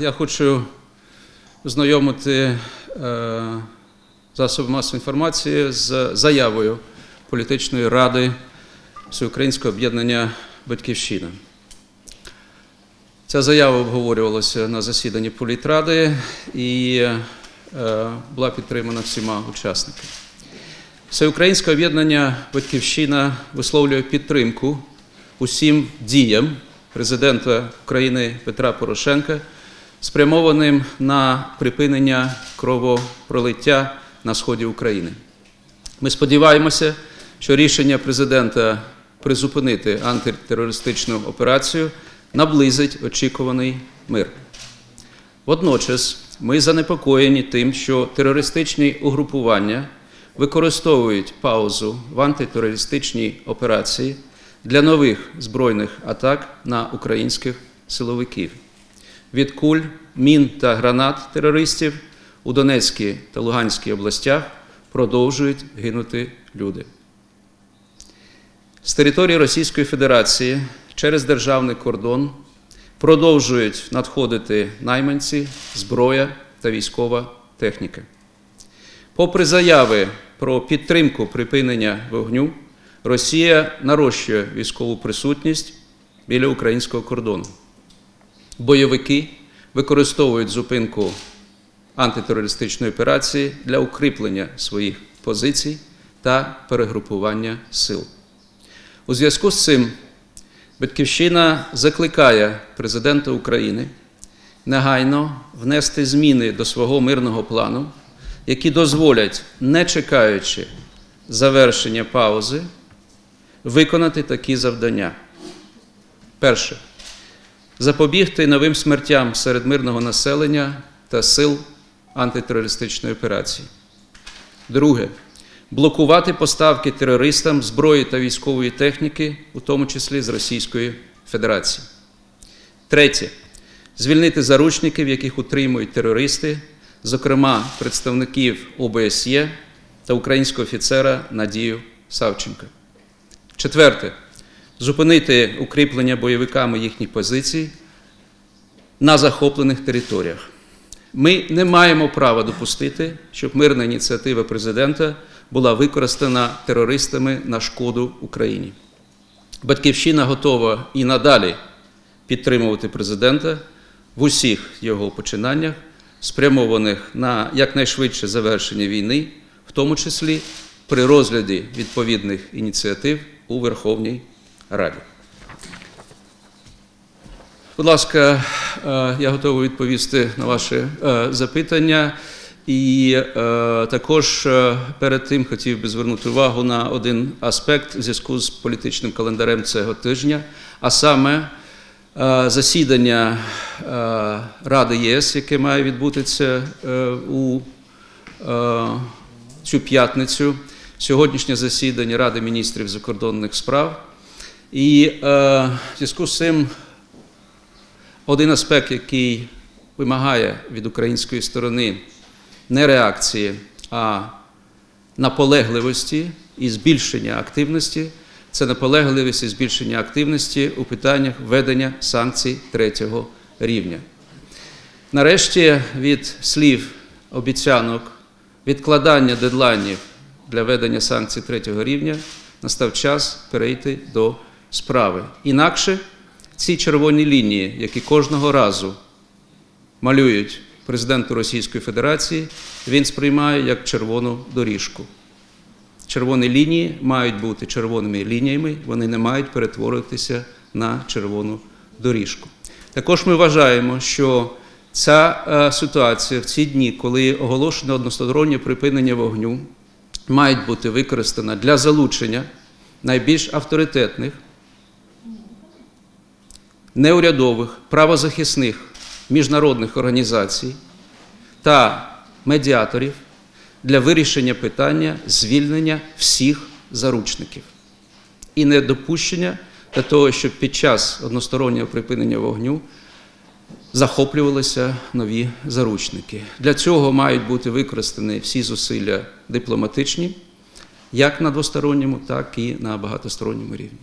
Я хочу знайомити е, засоби масової інформації з заявою політичної ради Всеукраїнського об'єднання Батьківщина. Ця заява обговорювалася на засіданні політради і е, була підтримана всіма учасниками. Всеукраїнське об'єднання Батьківщина висловлює підтримку усім діям президента України Петра Порошенка, спрямованим на припинення кровопролиття на сході України. Ми сподіваємося, що рішення президента призупинити антитерористичну операцію наблизить очікуваний мир. Водночас ми занепокоєні тим, що терористичні угрупування використовують паузу в антитерористичній операції для нових збройних атак на українських силовиків. Від куль, мін та гранат терористів у Донецькій та Луганській областях продовжують гинути люди. З території Російської Федерації через державний кордон продовжують надходити найманці, зброя та військова техніка. Попри заяви про підтримку припинення вогню, Росія нарощує військову присутність біля українського кордону. Бойовики використовують зупинку антитерористичної операції для укріплення своїх позицій та перегрупування сил. У зв'язку з цим Батьківщина закликає президента України негайно внести зміни до свого мирного плану, які дозволять, не чекаючи завершення паузи, виконати такі завдання. Перше. Запобігти новим смертям серед мирного населення та сил антитерористичної операції. Друге. Блокувати поставки терористам зброї та військової техніки, у тому числі з Російської Федерації. Третє. Звільнити заручників, яких утримують терористи, зокрема представників ОБСЄ та українського офіцера Надію Савченка. Четверте. Зупинити укріплення бойовиками їхніх позицій на захоплених територіях. Ми не маємо права допустити, щоб мирна ініціатива президента була використана терористами на шкоду Україні. Батьківщина готова і надалі підтримувати президента в усіх його починаннях, спрямованих на якнайшвидше завершення війни, в тому числі при розгляді відповідних ініціатив у Верховній Раді. Будь ласка, е, я готовий відповісти на ваші е, запитання. І е, також перед тим хотів би звернути увагу на один аспект в зв'язку з політичним календарем цього тижня, а саме засідання Ради ЄС, яке має відбутися у цю п'ятницю, сьогоднішнє засідання Ради міністрів закордонних справ. І е, в зв'язку з цим один аспект, який вимагає від української сторони не реакції, а наполегливості і збільшення активності. Це наполегливість і збільшення активності у питаннях введення санкцій третього рівня. Нарешті від слів обіцянок відкладання дедлайнів для введення санкцій третього рівня настав час перейти до справи. Інакше ці червоні лінії, які кожного разу малюють президенту Російської Федерації, він сприймає як червону доріжку. Червоні лінії мають бути червоними лініями, вони не мають перетворитися на червону доріжку. Також ми вважаємо, що ця е, ситуація в ці дні, коли оголошено одностороннє припинення вогню, мають бути використана для залучення найбільш авторитетних, неурядових, правозахисних міжнародних організацій та медіаторів для вирішення питання звільнення всіх заручників і недопущення для того, щоб під час одностороннього припинення вогню захоплювалися нові заручники. Для цього мають бути використані всі зусилля дипломатичні, як на двосторонньому, так і на багатосторонньому рівні.